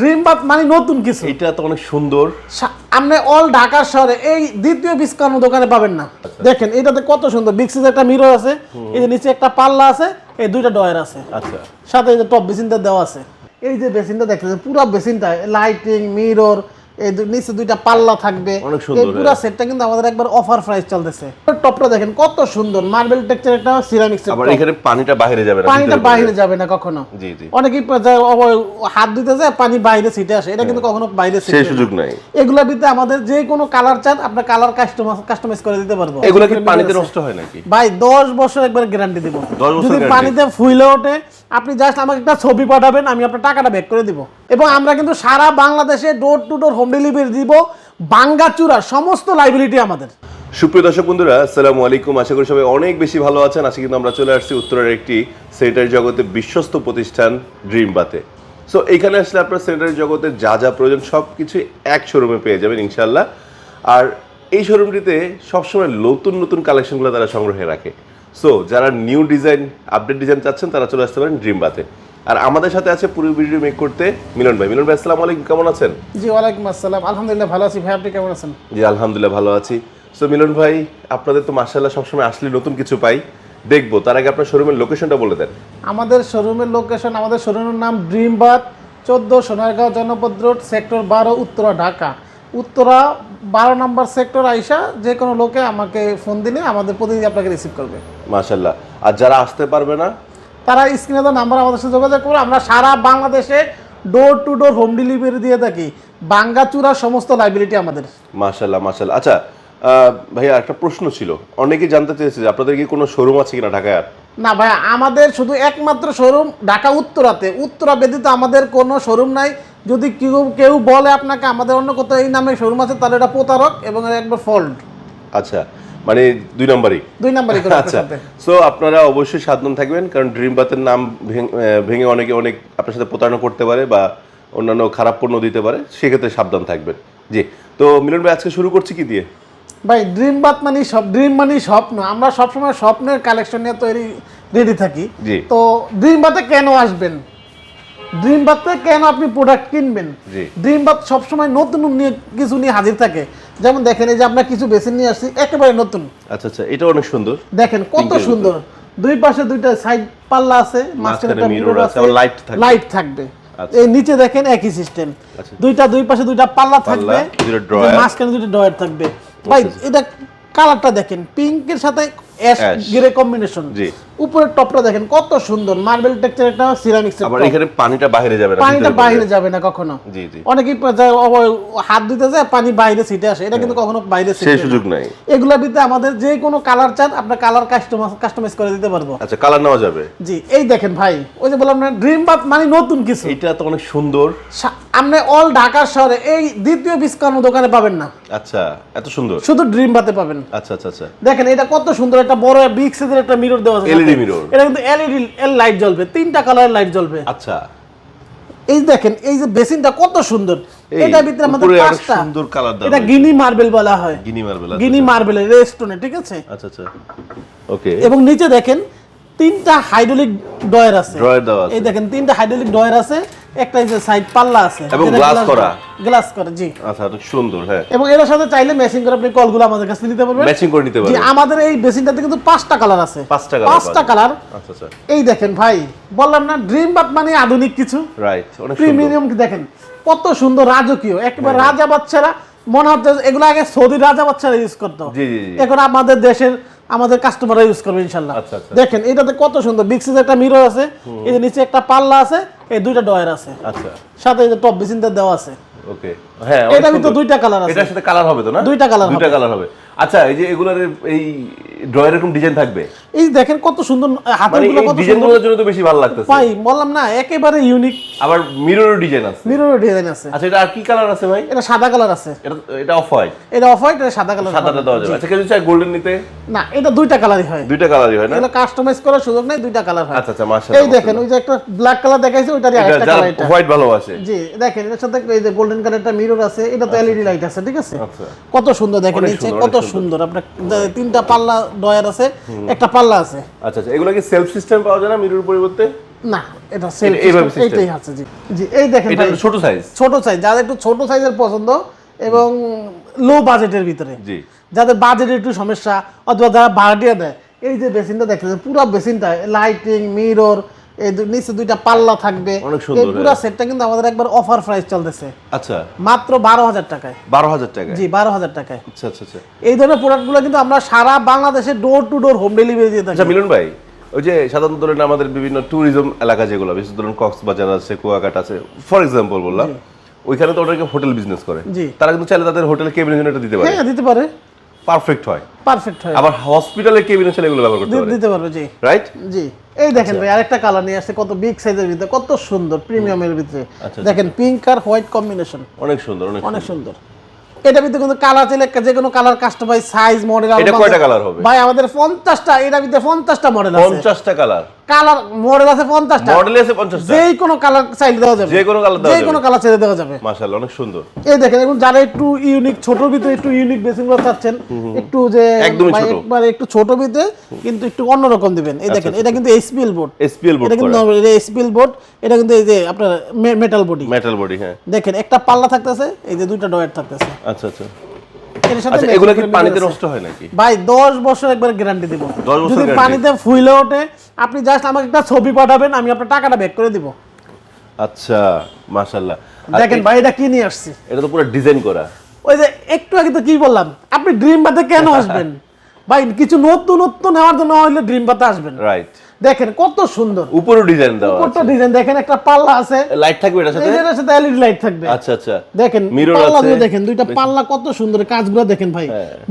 Dream bath মানে নতুন কিছু। এটা তো অনেক সুন্দর। আপনি অল ঢাকা শহরে এই দ্বিতীয় বিস্কর্ম দোকানে পাবেন না। দেখেন এটাতে কত সুন্দর। বিগ সাইজ একটা মিরর আছে এই যে নিচে একটা পাল্লা আছে এই দুইটা ডয়ার আছে। আচ্ছা। সাথে এই যে টপ বেসিনটা দেওয়া আছে। এই যে বেসিনটা দেখতেছেন পুরো বেসিনটা লাইটিং মিরর এই নিচে দুইটা পাল্লা থাকবে। এই পুরো হ্যাঁ। সেটটা কিন্তু আমাদের একবার অফার প্রাইস চলতেছে। টপটা দেখেন কত সুন্দর। মার্বেল টেক্সচার একটা সিরামিক্স আবার এখানে পানিটা বাইরে যাবে না পানিটা বাইরে যাবে না কখনো। জি জি। অনেকেই হাত দিতে যায় পানি বাইরে ছিটে আসে। এটা কিন্তু কখনো বাইরে সেই সুযোগ নাই। এগুলোর ভিতরে আমাদের যে কোনো কালার চান আপনার কালার কাস্টমাইজ কাস্টমাইজ করে দিতে পারব। এগুলো কি পানিতে নষ্ট হয় নাকি? ভাই দশ বছর একবার গ্যারান্টি দিব। 10 বছর যদি পানিতে ফুইলে ওঠে আপনি জাস্ট আমাকে একটা ছবি পাঠাবেন আমি আপনার টাকাটা ব্যাক করে দিব। এবং আমরা কিন্তু সারা বাংলাদেশে door to door home delivery দিব বাঙ্গাচুরা সমস্ত লাইবিলিটি আমাদের। সুপ্রিয় দর্শক বন্ধুরা, আসসালামু আলাইকুম। আশা করি সবাই অনেক বেশি ভালো আছেন। আজকে কিন্তু আমরা চলে আসছি উত্তরের একটি সেনিটারি জগতে বিশ্বস্ত প্রতিষ্ঠান ড্রিম বাতে সো এখানে আসলে আপনার সেনিটারি জগতে যা যা প্রয়োজন সব কিছু এক শোরুমে পেয়ে যাবেন ইনশাল্লাহ আর এই শোরুমটিতে সবসময় নতুন নতুন কালেকশনগুলো তারা সংগ্রহে রাখে। সো যারা নিউ ডিজাইন আপডেট ডিজাইন চাচ্ছেন, তারা চলে আসতে পারেন ড্রিম বাতে আর আমাদের সাথে আছে পুরো ভিডিও মেক করতে মিলন ভাই। মিলন ভাই আসসালামু আলাইকুম কেমন আছেন? জি ওয়ালাইকুম আসসালাম। আলহামদুলিল্লাহ ভালো আছি। ভাই আপনি কেমন আছেন? জি আলহামদুলিল্লাহ ভালো আছি। সো মিলন ভাই আপনাদের তো মার্শাল্লাহ সবসময় আসলে নতুন কিছু পাই। দেখব তার আগে আপনার শোরুমের লোকেশনটা বলে দেন। আমাদের শোরুমের লোকেশন আমাদের শোরুমের নাম ড্রিম বাথ চোদ্দ সোনারগাঁও জনপদ রোড সেক্টর বারো উত্তরা ঢাকা। উত্তরা বারো নম্বর সেক্টর আইসা যে কোনো লোকে আমাকে ফোন দিলে আমাদের প্রতিনিধি আপনাকে রিসিভ করবে। মার্শাল্লাহ আর যারা আসতে পারবে না তারা স্ক্রিনে তো নাম্বার আমাদের সাথে যোগাযোগ করে আমরা সারা বাংলাদেশে door to door home delivery দিয়ে থাকি। বাঙ্গাচুরা সমস্ত লাইবিলিটি আমাদের। মার্শাল্লাহ মার্শাল্লাহ আচ্ছা ভাইয়া একটা প্রশ্ন ছিল। অনেকেই জানতে চেয়েছে যে আপনাদের কি কোনো শোরুম আছে কিনা ঢাকায় আর? না ভাই আমাদের শুধু একমাত্র শোরুম ঢাকা উত্তরাতে। উত্তরা ব্যতীত আমাদের কোনো শোরুম নাই। যদি কেউ কেউ বলে আপনাকে আমাদের অন্য কোথাও এই নামে শোরুম আছে তাহলে এটা প্রতারক এবং একবার ফল্ট আচ্ছা মানে দুই নম্বরই। দুই নাম্বারই করে আচ্ছা সো আপনারা অবশ্যই সাবধান থাকবেন কারণ ড্রিম বাতের নাম ভেঙে- অনেকে অনেক আপনার সাথে প্রতারণা করতে পারে বা অন্যান্য খারাপ পণ্য দিতে পারে সেক্ষেত্রে সাবধান থাকবেন। জি তো মিলন ভাই আজকে শুরু করছি কি দিয়ে? ভাই ড্রিম বাত মানে সব ড্রিম মানে স্বপ্ন। আমরা সবসময় স্বপ্নের কালেকশন নিয়ে তৈরি রেডি থাকি। জি। তো ড্রিম বাতে কেন আসবেন? ড্রিম বাতে কেন আপনি প্রোডাক্ট কিনবেন? জি। ড্রিম বাত সবসময় নতুন নিয়ে কিছু নিয়ে হাজির থাকে। যেমন দেখেন এই যে আমরা কিছু বেছে নিয়ে আসছি একেবারে নতুন আচ্ছা আচ্ছা এটা অনেক সুন্দর দেখেন কত সুন্দর দুই পাশে দুইটা সাইড পাল্লা আছে মাঝখানে একটা মিরর আছে, আবার light থাকবে। লাইট থাকবে আচ্ছা। এই নিচে দেখেন একই সিস্টেম আচ্ছা। দুইটা দুই পাশে দুইটা পাল্লা থাকবে দুইটা drawer। মাঝখানে দুইটা ড্রয়ার থাকবে ভাই এটা কালারটা দেখেন পিঙ্কের সাথে অ্যাশ। গ্রে কম্বিনেশন জি। উপরের টপটা দেখেন কত সুন্দর। মার্বেল টেক্সচার একটা সিরামিক্স আবার এখানে পানিটা বাইরে যাবে না পানিটা বাইরে যাবে না কখনো। জি জি। অনেকেই হাত দিতে যায় পানি বাইরে ছিটে আসে। এটা কিন্তু কখনো বাইরে সেই সুযোগ নাই। এগুলোর ভিতরে আমাদের যে কোনো কালার চান আপনার কালার কাস্টমাইজ কাস্টমাইজ করে দিতে পারব। আচ্ছা কালার নেওয়া যাবে। জি এই দেখেন ভাই ওই যে বললাম না ড্রিম বাথ মানে নতুন কিছু। এটা তো অনেক সুন্দর। আপনি অল ঢাকা শহরে এই দ্বিতীয় বিস্কানো দোকানে পাবেন না। আচ্ছা এত সুন্দর। শুধু ড্রিম বাতে পাবেন। আচ্ছা আচ্ছা আচ্ছা। দেখেন এটা কত সুন্দর একটা বড় বিগ সাইজের একটা মিরর দেওয়া আছে। LED মিরর এটা কিন্তু এলইডি এল লাইট জ্বলবে তিনটা কালারের লাইট জ্বলবে। আচ্ছা। এই দেখেন এই যে বেসিনটা কত সুন্দর। এটা ভিতরে আমাদের পাঁচটা। সুন্দর কালার দাও এটা গিনি মার্বেল বলা হয়। গিনি মার্বেল গিনি মার্বেলের রেস্টোনে ঠিক আছে? আচ্ছা আচ্ছা। ওকে এবং নিচে দেখেন তিনটা হাইড্রোলিক ডয়ার আছে। ডয়ার দাও আছে। এই দেখেন তিনটা হাইড্রোলিক ডয়ার আছে। একটা যে সাইড পাল্লা আছে এবং glass করা। গ্লাস করা জি। আচ্ছা অনেক সুন্দর হ্যাঁ। এবং এর সাথে চাইলে ম্যাচিং করে আপনি কলগুলো আমাদের কাছে নিতে পারবেন। ম্যাচিং করে নিতে জি আমাদের এই বেসিনটাতে কিন্তু পাঁচটা কালার আছে। পাঁচটা colour পাঁচটা কালার আচ্ছা আচ্ছা। এই দেখেন ভাই বললাম না ড্রিম বাট মানে আধুনিক কিছু। রাইট অনেক প্রিমিয়াম দেখেন কত সুন্দর রাজকীয়। একেবারে রাজা বাচ্চারা মনে হচ্ছে এগুলো আগে সৌদি রাজা বাচ্চারা ইউজ করতো। জি, জি, জি। এখন আমাদের দেশের আমাদের কাস্টমাররা ইউজ করবে ইনশাল্লাহ। আচ্ছা, আচ্ছা। দেখেন এটাতে কত সুন্দর সাইজ একটা মিরর আছে। এই যে নিচে একটা পাল্লা আছে। এই দুইটা ডয়ার আছে। আচ্ছা। সাথে এই টপ বেসিনটা দেওয়া আছে। ওকে হ্যাঁ এটা ভিতরে দুইটা কালার আছে। এটার সাথে কালার হবে তো না? দুইটা কালার দুইটা কালার হবে। আচ্ছা এই যে এগুলার এই ড্রয়ের এরকম ডিজাইন থাকবে? এই দেখেন কত সুন্দর মানে হাতেরগুলো কত ডিজাইন সুন্দর। গুলোর জন্য তো বেশি ভালো লাগতেছে। ভাই বললাম না একেবারে ইউনিক আবার মিররের ডিজাইন আছে। মিরর ডিজাইন আছে। আচ্ছা এটা আর কি কালার আছে ভাই? এটা সাদা কালার আছে। এটা এটা অফ হোয়াইট এটা অফ হোয়াইট এটা সাদা কালার সাদাটা দেওয়া যাবে। আচ্ছা কেউ চায় গোল্ডেন নিতে? না এটা দুইটা কালারই হয়। দুইটা কালারই হয় না? এগুলো কাস্টমাইজ করার সুযোগ নেই দুইটা কালার হয়। আচ্ছা আচ্ছা মাশাআল্লাহ এই দেখেন ওই যে একটা ব্ল্যাক কালার দেখাইছে ওইটারই আরেকটা কালার এটা হোয়াইট ভালোবাসে। জি দেখেন এটার সাথে এই যে গোল্ডেন কালারটা মিরর আছে এটা তো এলইডি লাইট আছে ঠিক আছে? আচ্ছা। কত সুন্দর দেখেন নিচে কত সুন্দর। আপনার তিনটা পাল্লা ডয়ার আছে একটা পাল্লা আছে। আচ্ছা আচ্ছা। এগুলো কি সেলফ সিস্টেম পাওয়া যায় না মিরর পরিবর্তে? না এটা সেল এটা এইভাবে system? এইটাই আছে জি। জি এই দেখেন এটা ছোট সাইজ ছোট সাইজ যাদের একটু ছোট সাইজের পছন্দ এবং লো বাজেটের ভিতরে। জি। যাদের বাজেটের একটু সমস্যা অথবা যারা ভাড়াটিয়া দেয় এই যে বেসিনটা দেখতেছেন পুরো বেসিনটা লাইটিং মিরর এই নিচে দুইটা পাল্লা থাকবে। অনেক সুন্দর, এই পুরো হ্যাঁ। সেটটা কিন্তু আমাদের একবার অফার প্রাইস চলতেছে। আচ্ছা। মাত্র বারো হাজার টাকায়। বারো হাজার টাকা জি বারো হাজার টাকায়। আচ্ছা আচ্ছা আচ্ছা। এই ধরনের প্রোডাক্টগুলো কিন্তু আমরা সারা বাংলাদেশে door to door home delivery দিয়ে থাকি। আচ্ছা মিলন ভাই ওই যে সাধারণত ধরেন আমাদের বিভিন্ন ট্যুরিজম এলাকা যেগুলো বিশেষ ধরুন কক্সবাজার আছে কুয়াকাটা আছে ফর এক্সাম্পল বললাম ওইখানে তো ওটাকে হোটেল বিজনেস করে। তারা কিন্তু চাইলে তাদের হোটেল কেবিনের জন্য এটা দিতে পারে। হ্যাঁ দিতে পারে। পারফেক্ট হয়। পারফেক্ট হয়। আবার হসপিটালের কেবিনে চাইলে এগুলো ব্যবহার করতে দি- পারে। দিতে পারবে জি। রাইট জি। এই দেখেন ভাই আরেকটা কালার নিয়ে আসছে কত বিগ সাইজের ভিতরে কত সুন্দর প্রিমিয়ামের ভিতরে। আচ্ছা। দেখেন পিঙ্ক আর হোয়াইট কম্বিনেশন অনেক সুন্দর অনেক অনেক সুন্দর। এটা ভিতরে কিন্তু কালার চাইলে যে কোনো কালার কাস্টমাইজ সাইজ মডেল এটা কয়টা colour হবে? ভাই আমাদের পঞ্চাশটা এটা ভিতরে পঞ্চাশটা মডেল আছে। পঞ্চাশটা কালার কালার মডেল আছে পঞ্চাশটা। মডেল আছে যেই কোনো কালার চাইলে দেওয়া যাবে। যে কোনো দেওয়া যে কোনো কালার চাইলে দেওয়া যাবে। মাশাআল্লাহ অনেক সুন্দর। এই দেখেন এখন যারা একটু ইউনিক ছোটর ভিতরে একটু ইউনিক বেসিংগুলো চাচ্ছেন একটু যে ছোট। একবারে একটু ছোট ভিতরে কিন্তু একটু অন্যরকম দিবেন। এই দেখেন এটা কিন্তু এসপিএল বোর্ড এসপিএল বোর্ড এটা কিন্তু এটা এসপিএল বোর্ড এটা কিন্তু এই যে আপনার মেটাল বডি মেটাল বডি হ্যাঁ। দেখেন একটা পাল্লা থাকতেছে এই যে দুইটা ডয়ার থাকতেছে। আচ্ছা আচ্ছা। আচ্ছা এগুলো কি পানিতে। নষ্ট হয় নাকি? ভাই দশ বছর একবার গ্যারান্টি দিব। যদি পানিতে ফুইলে ওঠে আপনি জাস্ট আমাকে একটা ছবি পাঠাবেন আমি আপনার টাকাটা ব্যাক করে দিব। আচ্ছা মাশাআল্লাহ। দেখেন ভাই এটা কি নিয়ে আসছি? এটা তো পুরো ডিজাইন করা। ওই যে একটু আগে তো কি বললাম আপনি ড্রিম বাদে কেন আসবেন? ভাই কিছু নতুনত্ব নেওয়ার জন্য হলে ড্রিম বাতে আসবেন রাইট দেখেন কত সুন্দর। উপরেও ডিজাইন দেওয়া কত ডিজাইন দেখেন একটা পাল্লা আছে। লাইট থাকবে এটার সাথে? এটার সাথে এলইডি লাইট থাকবে। আচ্ছা আচ্ছা। দেখেন পাল্লা। গুলো দেখেন দুইটা পাল্লা কত সুন্দর কাজগুলো দেখেন ভাই।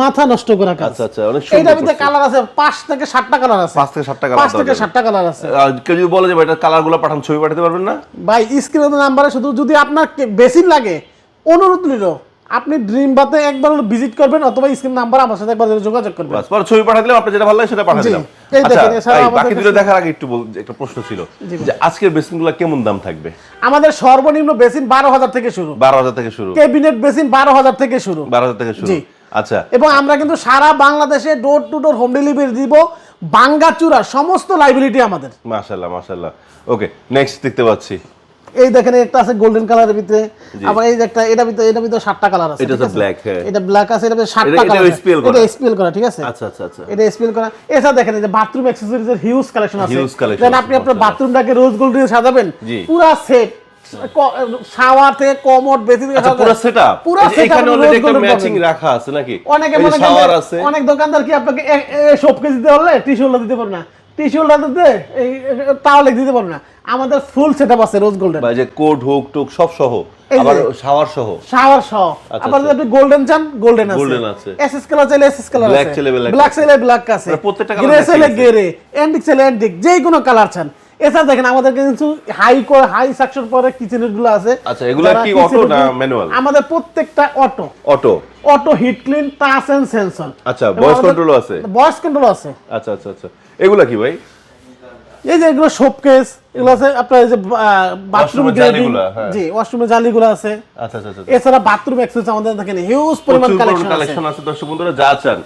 মাথা নষ্ট করা কাজ। আচ্ছা আচ্ছা অনেক সুন্দর ভিতরে কালার আছে পাঁচ থেকে সাতটা কালার আছে। পাঁচ থেকে সাতটা পাঁচ কালার থেকে সাতটা কালার আছে। কেউ যদি বলে যে ভাই এটা কালারগুলো পাঠান ছবি পাঠাতে পারবেন না? ভাই স্ক্রিনের নাম্বারে শুধু যদি আপনার বেশি লাগে অনুরোধ নিল আপনি ড্রিম বাতে একবার ভিজিট করবেন অথবা স্ক্রিন নাম্বার আমার সাথে একবার যোগাযোগ করবেন। বাস পরে ছবি পাঠিয়ে দিলাম আপনি যেটা ভালো লাগে সেটা পাঠিয়ে দিলাম। এই আচ্ছা দেখেন, এছাড়া বাকি দুটো দেখার আগে একটু বল- একটা প্রশ্ন ছিল যে আজকের বেসিনগুলো কেমন দাম থাকবে? আমাদের সর্বনিম্ন বেসিন বারো হাজার থেকে শুরু। বারো হাজার থেকে শুরু। ক্যাবিনেট বেসিন বারো হাজার থেকে শুরু। বারো হাজার থেকে শুরু। জি। আচ্ছা। এবং আমরা কিন্তু সারা বাংলাদেশে door to door home delivery দিব বাঙ্গাচুরা সমস্ত লাইবিলিটি আমাদের। মাশাল্লাহ মাশাল্লাহ ওকে নেক্সট দেখতে পাচ্ছি। এই দেখেন একটা আছে গোল্ডেন কালারের ভিতরে। আবার এই যে একটা এটা ভিতরে এটা ভিতরে সাতটা কালার আছে এটা? হ্যাঁ। এটা ব্ল্যাক আছে এটা ভিতরে সাতটা কালার এটাও SPL করা। এটা এসপিএল করা ঠিক আছে? আচ্ছা আচ্ছা আচ্ছা। এটা এসপিএল করা। এছাড়া দেখেন যে বাথরুম অ্যাক্সেসরিজ এর হিউজ কালেকশন আছে। Collection দেন আপনি আপনার বাথরুমটাকে রোজ গোল্ড দিয়ে সাজাবেন। পুরা সেট শাওয়ার থেকে কমোড বেসিন পুরো সেটআপ পুরো এখানে অলরেডি একটা ম্যাচিং রাখা আছে নাকি? অনেকে মনে শাওয়ার আছে। অনেক দোকানদার কি আপনাকে সবকে দিতে পারলে টিস্যু দিতে পারবে না। টিস্যু দিতে এই দিতে পারবে না। আমাদের ফুল সেটআপ আছে রোজ গোল্ডেন বা যে কোড হুক টুক সব সহ। আবার শাওয়ার সহ। শাওয়ার সহ। আচ্ছা, আবার যদি আচ্ছা। আপনি গোল্ডেন চান গোল্ডেন আছে। Golden আছে। এসএস কালার চাইলে এসএস কালার আছে। চাইলে black ব্ল্যাক চাইলে ব্ল্যাক আছে। মানে প্রত্যেকটা colour গ্রে চাইলে গ্রে এন্টিক চাইলে এন্টিক যে কোনো কালার চান। এছাড়া দেখেন আমাদের কিন্তু হাই করে হাই সাকশন পরে কিচেনেরগুলো আছে। আচ্ছা, এগুলা কি auto না manual? আমাদের প্রত্যেকটা auto auto auto heat clean touch and sensor আচ্ছা, control ও আছে? ভয়েস কন্ট্রোল আছে। আচ্ছা আচ্ছা আচ্ছা। এগুলা কি ভাই? এই যে এগুলো শোপকেস এগুলো আছে আপনার এই যে বাথরুম হ্যাঁ। জি ওয়াশরুমের জালিগুলো আছে। আচ্ছা আচ্ছা আচ্ছা এছাড়া বাথরুম অ্যাক্সেস আমাদের দেখেন হিউজ পরিমাণ কালেকশন আছে। দর্শক বন্ধুরা যা চান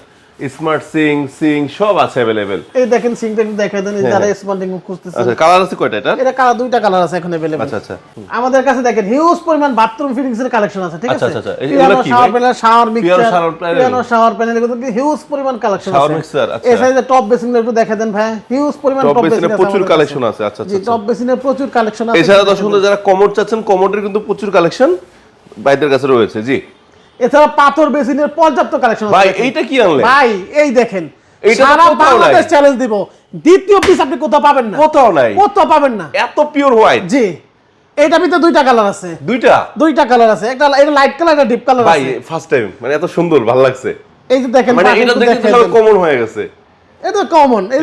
স্মার্ট সিং সিং সব আছে অ্যাভেলেবেল এই দেখেন সিংটা একটু দেখা দেন এই হ্যাঁ, যারা হ্যাঁ। স্মার্টিং খুঁজতেছে আচ্ছা কালার আছে কয়টা এটা এটা কালার দুইটা কালার আছে এখন अवेलेबल আচ্ছা আচ্ছা আমাদের কাছে দেখেন হিউজ পরিমাণ বাথরুম ফিটিংস এর কালেকশন আছে ঠিক আচ্ছা, আছে আচ্ছা, আচ্ছা। এই- পিয়ানো এগুলো কি শাওয়ার ভাই? Panel shower mixer Piano shower panel? Piano shower panel এগুলো হিউজ পরিমাণ কালেকশন Shower আছে mixer, আচ্ছা। এই সাইজে টপ বেসিন একটু দেখা দেন ভাই হিউজ পরিমাণ টপ টপ বেসিনে বেসিন প্রচুর কালেকশন আছে আচ্ছা জি আচ্ছা টপ বেসিনের প্রচুর কালেকশন আছে এছাড়া দর্শক বন্ধু যারা কমোড চাচ্ছেন কমোডের কিন্তু প্রচুর কালেকশন বাইদের কাছে রয়েছে জি এছাড়া পাথর বেসিনের পর্যাপ্ত কালেকশন ভাই এইটা কি আনলে ভাই এই দেখেন। সারা বাংলাদেশ চ্যালেঞ্জ দিব। দ্বিতীয় পিস আপনি কোথাও পাবেন না। কোথাও নাই। কোথাও পাবেন না। এত পিওর হোয়াইট জি। এটা ভিতরে দুইটা কালার আছে। দুইটা? দুইটা কালার আছে। একটা এটা লাইট কালার একটা ডিপ কালার ভাই ফার্স্ট টাইম মানে এত সুন্দর ভালো লাগছে। এই যে দেখেন মানে এটা দেখতে। কমন হয়ে গেছে। এটা কমন এই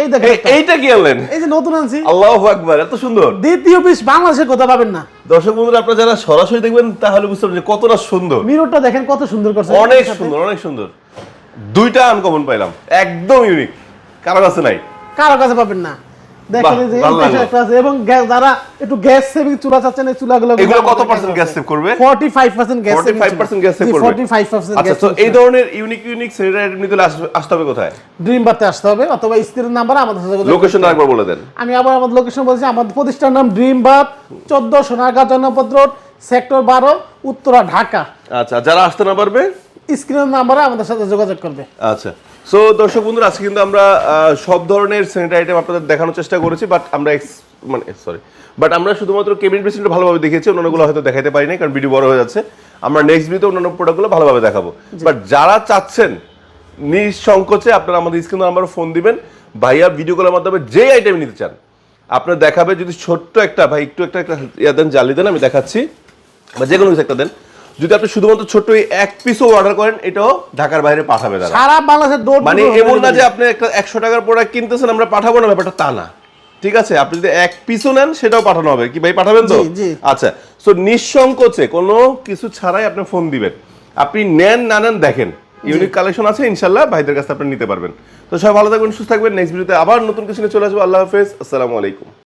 এই এইটা কি আনলেন? এই যে নতুন আনছি। আল্লাহু আকবার এত সুন্দর। দ্বিতীয় পিস বাংলাদেশে কথা পাবেন না। দর্শক বন্ধুরা আপনারা যারা সরাসরি দেখবেন তাহলে বুঝতে পারবেন কতটা সুন্দর। মিররটা দেখেন কত সুন্দর করছে। অনেক সুন্দর অনেক সুন্দর। দুইটা আনকমন পাইলাম। একদম ইউনিক কারও কাছে নাই। কারও কাছে পাবেন না। দেখেন যে ভালো এই পাশে লাগল। একটা আছে এবং গ্যাস যারা একটু গ্যাস সেভিং চুলা চাচ্ছেন এই চুলাগুলো এগুলো কত percent gas save করবে? 45% গ্যাস 45% গ্যাস সেভ করবে। 45% আচ্ছা তো এই ধরনের ইউনিক ইউনিক স্যানিটারি নিতে আসতে হবে কোথায়? ড্রিম বাতে আসতে হবে অথবা স্ক্রিনের নাম্বার আমাদের সাথে লোকেশন আরেকবার বলে দেন। আমি আবার আমাদের লোকেশন বলছি আমাদের প্রতিষ্ঠান নাম ড্রিম বাত চোদ্দ সোনারগাঁ জনপদ রোড সেক্টর বারো উত্তরা ঢাকা। আচ্ছা যারা আসতে না পারবে? স্ক্রিনের নাম্বারে আমাদের সাথে যোগাযোগ করবে। আচ্ছা। সো দর্শক বন্ধুরা আজকে কিন্তু আমরা সব ধরনের স্যানিটারি আইটেম আপনাদের দেখানোর চেষ্টা করেছি বাট আমরা মানে সরি বাট আমরা শুধুমাত্র কেবিন প্রেসিডেন্ট ভালোভাবে দেখিয়েছি অন্যান্যগুলো হয়তো দেখাতে পারি নাই কারণ ভিডিও বড় হয়ে যাচ্ছে। আমরা নেক্সট ভিডিওতে অন্যান্য প্রোডাক্টগুলো ভালোভাবে দেখাবো। বাট যারা চাচ্ছেন নিঃসংকোচে আপনারা আমাদের স্ক্রিন নাম্বার ফোন দিবেন ভাইয়া ভিডিও কলের মাধ্যমে যে আইটেম নিতে চান আপনার দেখাবে যদি ছোট্ট একটা ভাই একটু একটা একটা ইয়া দেন জালি দেন আমি দেখাচ্ছি বা যে কোনো কিছু একটা দেন। যদি আপনি শুধুমাত্র ছোট্ট এই এক পিসও অর্ডার করেন এটাও ঢাকার বাইরে পাঠাবে তারা সারা বাংলাদেশের ডোর মানে এমন না যে আপনি একটা একশো টাকার প্রোডাক্ট কিনতেছেন আমরা পাঠাবো না ব্যাপারটা তা না। ঠিক আছে? আপনি যদি এক পিসও নেন সেটাও পাঠানো হবে। কি ভাই পাঠাবেন তো। আচ্ছা সো নিঃসংকোচে কোনো কিছু ছাড়াই আপনি ফোন দিবেন। আপনি নেন না নেন দেখেন। ইউনিক কালেকশন আছে ইনশাল্লাহ ভাইদের কাছে আপনি নিতে পারবেন। তো সবাই ভালো থাকবেন সুস্থ থাকবেন। নেক্সট ভিডিওতে আবার নতুন কিছু নিয়ে চলে আসব। আল্লাহ হাফেজ। আসসালামু আলাইকুম।